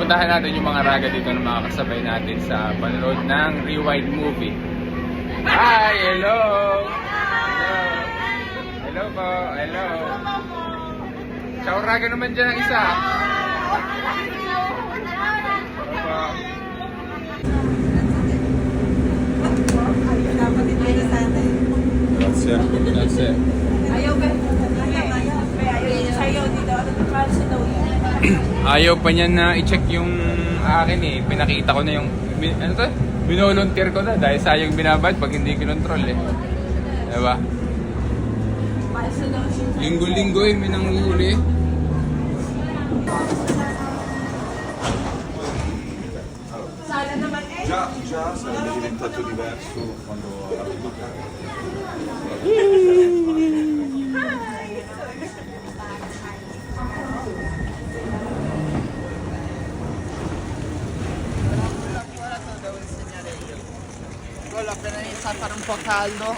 pupuntahan natin yung mga raga dito ng mga kasabay natin sa panonood ng Rewind movie. Hi! Hello! Hello! Hello po! Hello! Ciao raga naman dyan ang isa. Hello po. Dapat ito na sana eh. Grazie. Grazie. Ayaw ka. Ayaw, ayaw. Ayaw sa'yo dito. Ano yung falso daw yan? Ayaw pa niya na i-check yung akin eh. Pinakita ko na yung... bin- Ano to? Binolunteer ko na dahil sayang binabad pag hindi kinontrol eh. Diba? Linggo-linggo eh, may nanguhuli. Sana naman eh. Già, già sarebbe diventato diverso quando avevo Quello appena inizia a fare un po' caldo.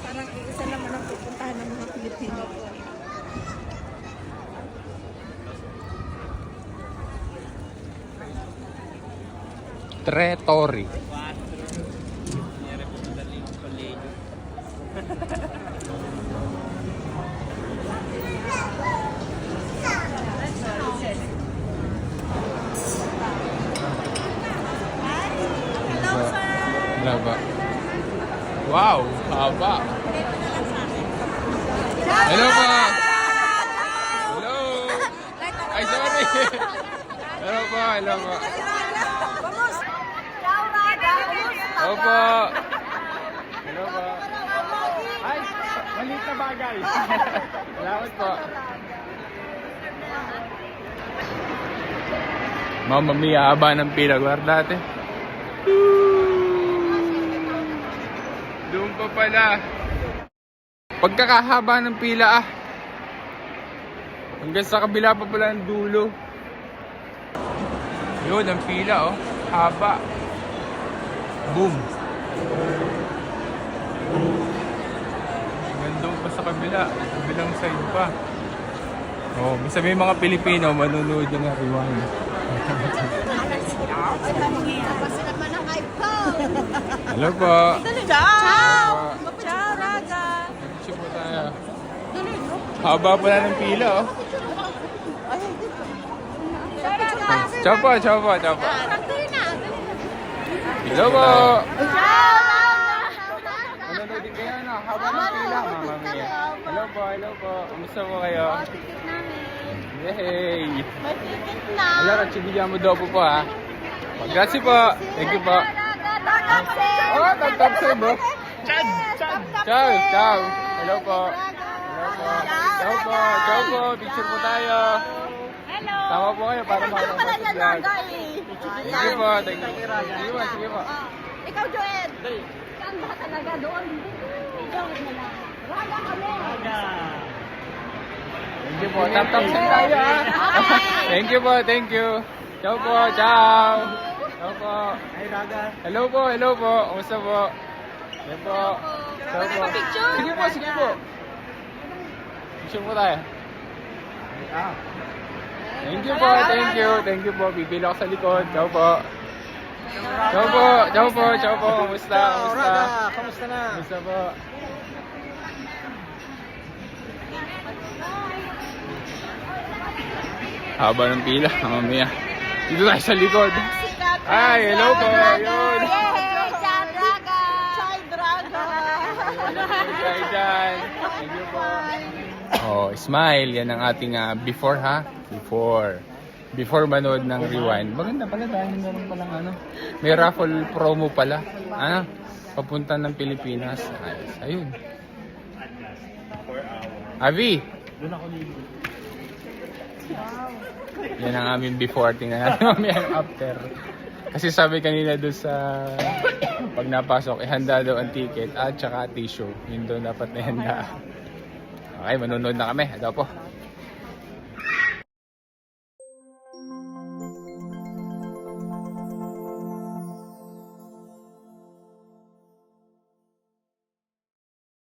Parang isa naman ang pupuntahan ng mga Pilipino. Tre Torri. Wow, haba. Hello po. Hello. Ay, sorry. Hello po, hello po. Opo. Hello po. Ay, maliit na bagay. Salamat po. Mama mia, haba ng pila. Guardate. Doon pa pala. Pagkakahaba ng pila ah. Hanggang sa kabila pa pala ng dulo. Yun, ang pila oh. Haba. Boom. Doon pa sa kabila. Kabilang side pa. Oh, may sabi mga Pilipino, manunood yung rewind. Hello po. Ciao! Ciao, Raga! Siya po tayo. Haba pala ng pila, oh. Ciao po, ciao po, ciao po. Hello po. Nanonood din kayo, no? Haba ng pila, mama mia. Hello po, hello po. Kamusta po kayo? Yay! Hello, Rachibigyan mo daw po po, ha? Grazie po. Thank you po. Oh, tagtag sa'yo, bro. Ciao, ciao. Hello po. Hello po. Ciao po, ciao po. Picture po tayo. Hello! Tama po kayo para makakapag pala vlog. Raga eh. Sige po, thank you. Sige po, sige po. Ikaw, Joel. Saan ba talaga doon? Joel na lang. Raga kami. Thank you po. Tap tap sa tayo ah. Thank you po, thank you. Ciao po, ciao. Ciao po. Hello po, hello po. Kumusta po? Hello po. Ciao po. Sige po, sige po. Picture po tayo. Thank you po, thank you, thank you po. Bibili ako sa likod. Ciao po. Ciao po, ciao po, ciao po. Kumusta? Kumusta? kamusta na? Kumusta po? Haba ng pila, mamaya. Dito tayo sa likod. Ay, hello po. Yun. Ciao, Raga! Ciao, Raga! Tayo dyan. Thank you po. Oh, smile. Yan ang ating ah, before ha. Before. Before manood ng rewind. Maganda pala dahil meron palang ano. May raffle promo pala. Ano? Papunta ng Pilipinas. Ayos. Ayun. Avi! Yan ang aming before. Tingnan natin mamaya ang after. Kasi sabi kanina doon sa pag napasok, ihanda daw ang ticket at saka tissue. Yun doon dapat na. Okay, manonood na kami. Ito po.